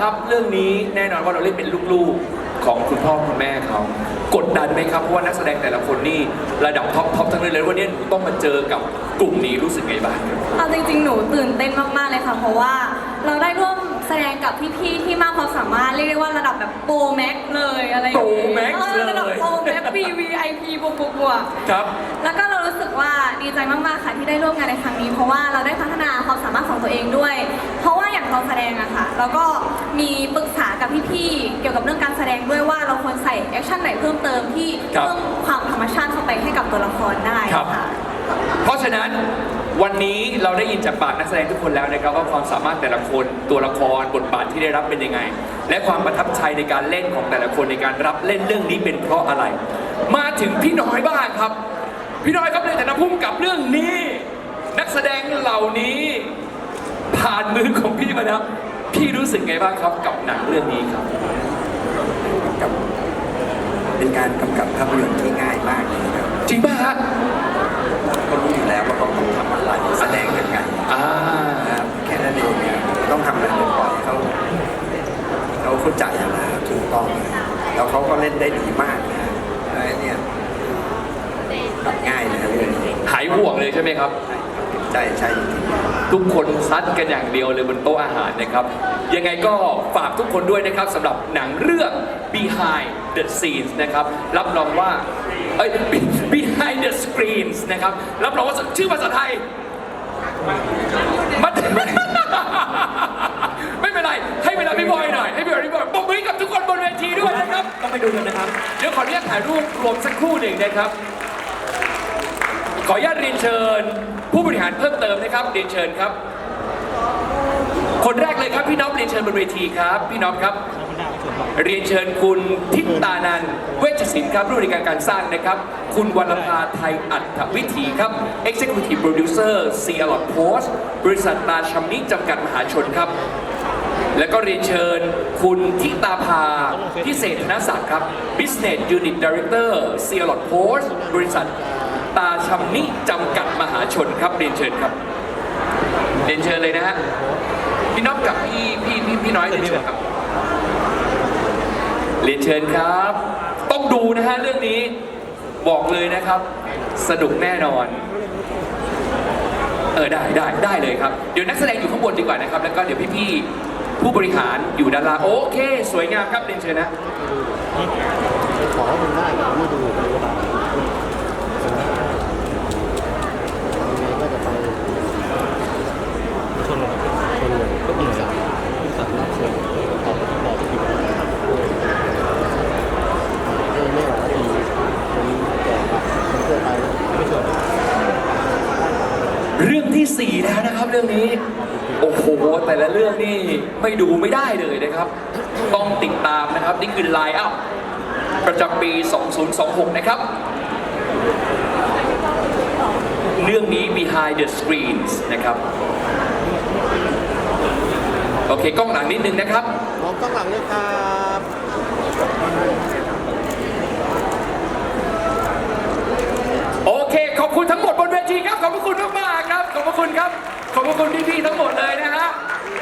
ครับเรื่องนี้แน่นอนว่าเราเล่นเป็นลูกๆของคุณพ่อคุณแม่เขากดดันไหมครับเพราะว่านักแสดงแต่ละคนนี่ระดับท็อปท็อปทั้งนั้นเลยวันนี้หนูต้องมาเจอกับกลุ่มนี้รู้สึกไงบ้างเอาจริงๆ หนูตื่นเต้นมากๆเลยค่ะ เพราะว่าเราได้ร่วมแสดงกับพี่ๆที่มากความสามารถเรียกได้ว่าระดับแบบโปรแม็กเลยอะไรอย่างโปรเงี้ยแม็กซ์ออระดับเลย โปรแม็ก VVIP บวกบวกบวกครับ แล้วก็เรารู้สึกว่าดีใจมากๆค่ะที่ได้ร่วมงานในครั้งนี้ เพราะว่าเราได้พัฒนาความสามารถของตัวเองด้วยเพราะว่า อย่างตอนแสดงอะค่ะเราก็มีปรึกษากับพี่ๆ เกี่ยวกับเรื่องการแสดงด้วยว่าเราควรใส่แอคชั่นไหนเพิ่มเติมที่ครับเพิ่มความธรรมชาติเข้าไปให้กับตัวละครได้ครับ ค่ะ เพราะฉะนั้นวันนี้เราได้ยินจากปากนักแสดงทุกคนแล้วนะครับว่าความสามารถแต่ละคนตัวละครบทบาทที่ได้รับเป็นยังไง และความประทับใจในการเล่นของแต่ละคนในการรับเล่นเรื่องนี้เป็นเพราะอะไร มาถึงพี่น้อยบ้างครับ พี่น้อยครับในฐานะผู้กำกับเรื่องนี้ นักแสดงเหล่านี้ ผ่านมือของพี่มาแล้วพี่รู้สึกไงบ้างครับกับหนังเรื่องนี้ครับ กับเป็นการกำกับภาพยนตร์ที่ง่ายมากเลยครับจริงป่ะฮะก็รู้อยู่แล้วว่าเขาต้องทำอะไรแสดงยังไงอ่านะครับแค่นั้นเองเนี่ยต้องทำอะไรบ่อยๆเขาเขาเข้าใจนะถูกต้องแล้วเขาก็เล่นได้ดีมากนะแล้วเนี่ยทำง่ายนะเรื่องนี้หายห่วงเลยใช่ไหมครับ ใช่ ใช่จริงๆทุกคนซัดกันอย่างเดียวเลยบนโต๊ะอาหารนะครับ ยังไงก็ฝากทุกคนด้วยนะครับสำหรับหนังเรื่อง Behind the Scenes นะครับ รับรองว่าเอ้ย Behind the Screens นะครับ รับรองว่าชื่อภาษาไทยมันไม่เป็นไร ให้เวลาพี่บอยหน่อย ให้เวลาพี่บอยปรบมือให้กับทุกคนบนเวทีด้วยนะครับ ต้องไปดูกันนะครับ เดี๋ยวขออนุญาตถ่ายรูปรวมสักครู่หนึ่งนะครับ ขออนุญาตเรียนเชิญ ผู้บริหารเพิ่มเติมนะครับเรียนเชิญครับ คนแรกเลยครับพี่น้องเรียนเชิญบนเวทีครับพี่น้องครับ เรียนเชิญคุณทิตานันเวชศิลป์ครับผู้บริการการสร้างนะครับ คุณวรรภาไทยอัตวิถีครับ Executive Producer c a l o t Post บริษัทตาชำนิจำกัดมหาชนครับแล้วก็เรียนเชิญคุณทิตาภา พิเศษธนศักดิ์ครับ Business Unit Director c a l o t Post บริษัท ตาชำนิจำกัดมหาชนครับเรียนเชิญครับเรียนเชิญเลยนะฮะพี่น้องกับพี่พี่พี่พี่น้อยเรียนเชิญครับเรียนเชิญครับ ต้องดูนะฮะเรื่องนี้บอกเลยนะครับ สนุกแน่นอน เออได้ได้ได้เลยครับ เดี๋ยวนักแสดงอยู่ข้างบนดีกว่านะครับ แล้วก็เดี๋ยวพี่ๆผู้บริหารอยู่ด้านล่างโอเค สวยงามครับเรียนเชิญนะขอให้มันได้ผมไม่ดูไปก็ตามยังไงก็จะไปชนชนเลยก็มีสามมีสามนัดชนออกบอกผิดไม่ไม่หลายทีคนแก่คนเพื่อไปไม่ชน เรื่องที่ 4 แล้วนะครับ เรื่องนี้ โอ้โห แต่ละเรื่องนี่ไม่ดูไม่ได้เลยนะครับ ต้องติดตามนะครับ นี่คือไลน์อัพประจำปี 2026 นะครับ เรื่องนี้ behind the screens นะครับ โอเค กล้องหลังนิดนึงนะครับมองกล้องหลังเลยครับ คุณพี่ๆทั้งหมดเลยนะครับ